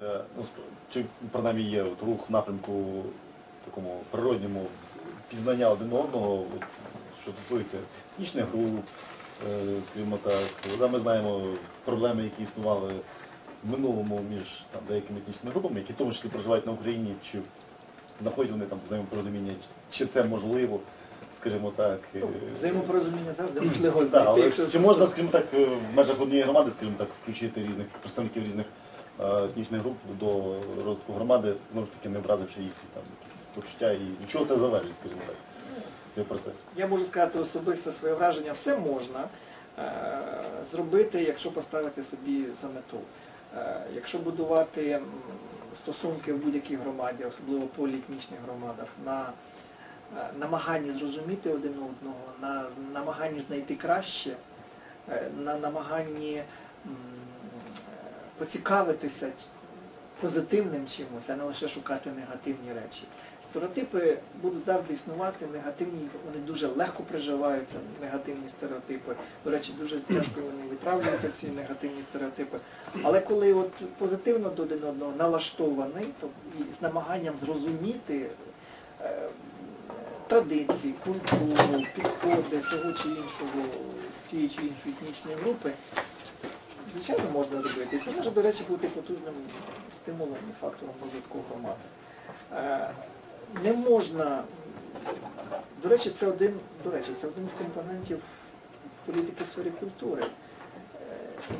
Це, ну, чи принаймні є от, рух в напрямку такому природньому пізнання один одного, от, що стосується етнічних груп, е, скажімо так. Да, ми знаємо проблеми, які існували в минулому між там, деякими етнічними групами, які в тому числі проживають на Україні, чи знаходять вони там взаємопорозуміння, чи це можливо, скажімо так. е, Ну, Взаємопорозуміння завжди можливо Так, знайти. але якщо чи можна, скажімо так, е, в межах однієї громади, скажімо так, включити різних представників різних етнічних груп до розвитку громади, знову ж таки не образивши їхні там якісь почуття і від чого це залежить, скажімо так, цей процес. Я можу сказати особисте своє враження, все можна е, зробити, якщо поставити собі за мету. Е, якщо будувати стосунки в будь-якій громаді, особливо поліетнічних громадах, на е, намаганні зрозуміти один одного, на намаганні знайти краще, на намаганні поцікавитися позитивним чимось, а не лише шукати негативні речі. Стереотипи будуть завжди існувати, негативні, вони дуже легко приживаються, негативні стереотипи. До речі, дуже тяжко вони витравлюються, ці негативні стереотипи. Але коли от позитивно до один одного налаштований, то і з намаганням зрозуміти е, традиції, культуру, підходи того чи іншого, тієї чи іншої етнічної групи, звичайно, можна робити. Це може, до речі, бути потужним стимулом і фактором розвитку громади. Е, Не можна, до речі, це один, до речі, це один з компонентів політики в сфері культури. Е,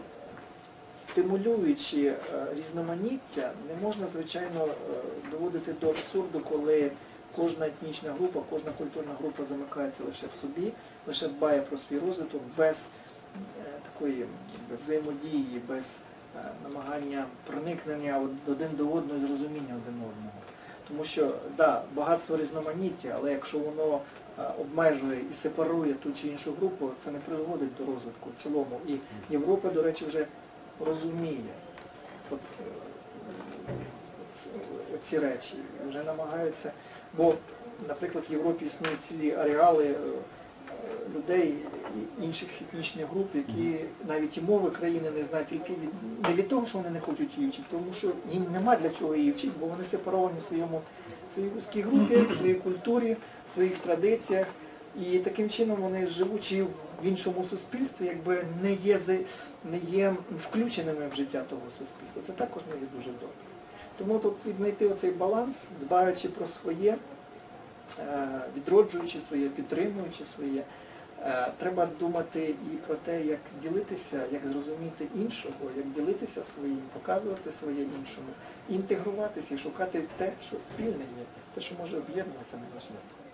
Стимулюючи е, різноманіття, не можна, звичайно, доводити до абсурду, коли кожна етнічна група, кожна культурна група замикається лише в собі, лише дбає про свій розвиток без такої взаємодії, без е, намагання проникнення од- один до одного і зрозуміння один одного. Тому що, да, багатство різноманіття, але якщо воно е, обмежує і сепарує ту чи іншу групу, це не призводить до розвитку в цілому. І Європа, до речі, вже розуміє от, е, ці речі, вже намагаються, бо, наприклад, в Європі існують цілі ареали людей інших етнічних груп, які навіть і мови країни не знають тільки від не від того, що вони не хочуть її вчити, тому що їм нема для чого її вчити, бо вони сепаровані в своєму в своїй вузькій групі, в своїй культурі, в своїх традиціях. І таким чином вони живучи в іншому суспільстві, якби не є не є включеними в життя того суспільства. Це також не є дуже добре. Тому тут віднайти оцей баланс, дбаючи про своє, е, відроджуючи своє, підтримуючи своє, треба думати і про те, як ділитися, як зрозуміти іншого, як ділитися своїм, показувати своє іншому, інтегруватися і шукати те, що спільне є, те, що може об'єднувати неважливо.